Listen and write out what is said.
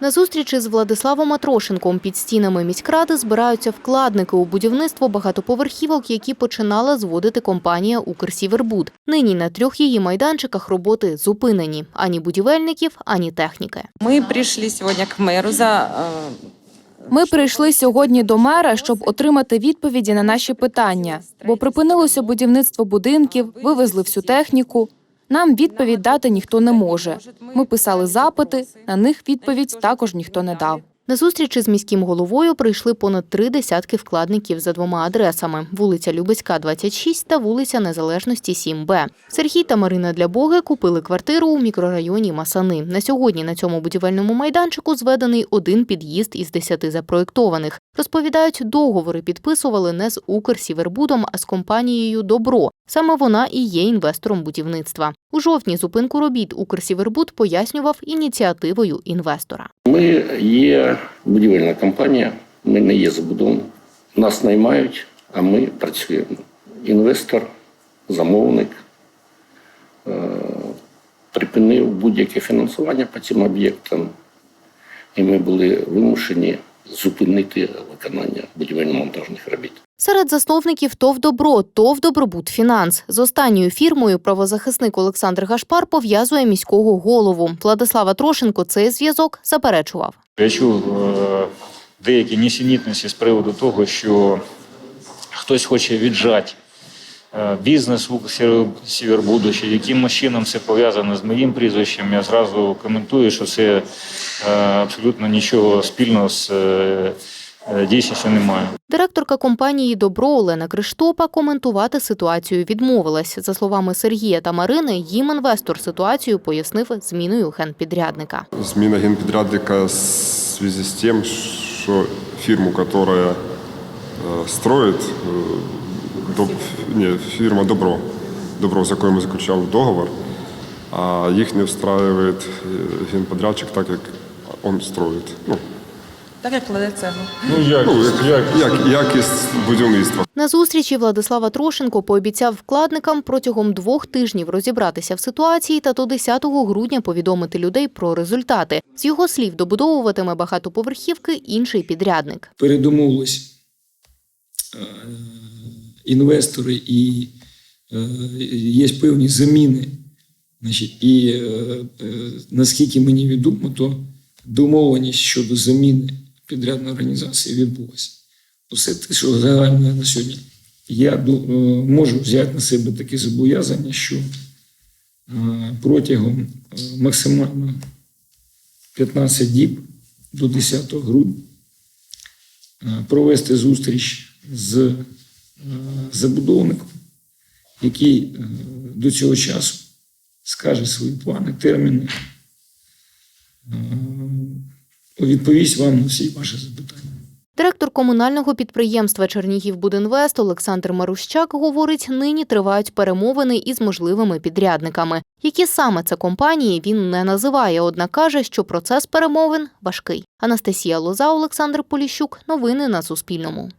На зустрічі з Владиславом Атрошенком під стінами міськради збираються вкладники у будівництво багатоповерхівок, які починала зводити компанія «Укрсівербуд». Нині на трьох її майданчиках роботи зупинені – ані будівельників, ані техніки. Мы пришли сегодня к мэру за э, Ми прийшли сьогодні до мера, щоб отримати відповіді на наші питання, бо припинилося будівництво будинків, вивезли всю техніку. Нам відповідь дати ніхто не може. Ми писали запити, на них відповідь також ніхто не дав. На зустрічі з міським головою прийшли понад три десятки вкладників за двома адресами – вулиця Любецька, 26 та вулиця Незалежності, 7Б. Сергій та Марина для Боги купили квартиру у мікрорайоні Масани. На сьогодні на цьому будівельному майданчику зведений один під'їзд із десяти запроєктованих. Розповідають, договори підписували не з «Укрсівербудом», а з компанією «Добро». Саме вона і є інвестором будівництва. У жовтні зупинку робіт «Укрсівербуд» пояснював ініціативою інвестора. Ми є будівельна компанія, ми не є забудовник. Нас наймають, а ми працюємо. Інвестор, замовник е, припинив будь-яке фінансування по цим об'єктам, і ми були вимушені зупинити виконання будівельно-монтажних робіт. Серед засновників ТОВ «Добро», ТОВ «Добробут Фінанс». З останньою фірмою правозахисник Олександр Гашпар пов'язує міського голову. Владислава Трошенко цей зв'язок заперечував. Я чув е, деякі нісенітниці з приводу того, що хтось хоче віджати е, бізнес в Сівербуду, чи яким чином це пов'язано з моїм прізвищем. Я зразу коментую, що це е, абсолютно нічого спільного з е, е, дійсністю немає. Директорка компанії «Добро» Олена Криштопа коментувати ситуацію відмовилась. За словами Сергія та Марини, їм інвестор ситуацію пояснив зміною генпідрядника. Зміна генпідрядника в связи с тем, что фирму, которая э, строит, э, доб- не, фирма Добро, Добро, з якою ми заключали договор, а їх не встраює генподрядчик так, як він строїть. Ну, так як кладе цеглу. Ну як, ну як, як, якість будівництва. На зустрічі Владислава Трошенко пообіцяв вкладникам протягом двох тижнів розібратися в ситуації та до 10 грудня повідомити людей про результати. З його слів, добудовуватиме багатоповерхівки інший підрядник. передомовились е, інвестори і е, є певні заміни. Значить, і е, наскільки мені відомо, то домовленість щодо заміни підрядної організації відбулася. Усе те, що загально на сьогодні. Я е, можу взяти на себе таке зобов'язання, що е, протягом е, максимально 15 діб до 10 грудня провести зустріч з забудовником, який до цього часу скаже свої плани, терміни, відповість вам на всі ваші запитання. Директор комунального підприємства Чернігівбудинвест Олександр Марущак говорить, нині тривають перемовини із можливими підрядниками. Які саме це компанії він не називає, однак каже, що процес перемовин важкий. Анастасія Лоза, Олександр Поліщук. Новини на Суспільному.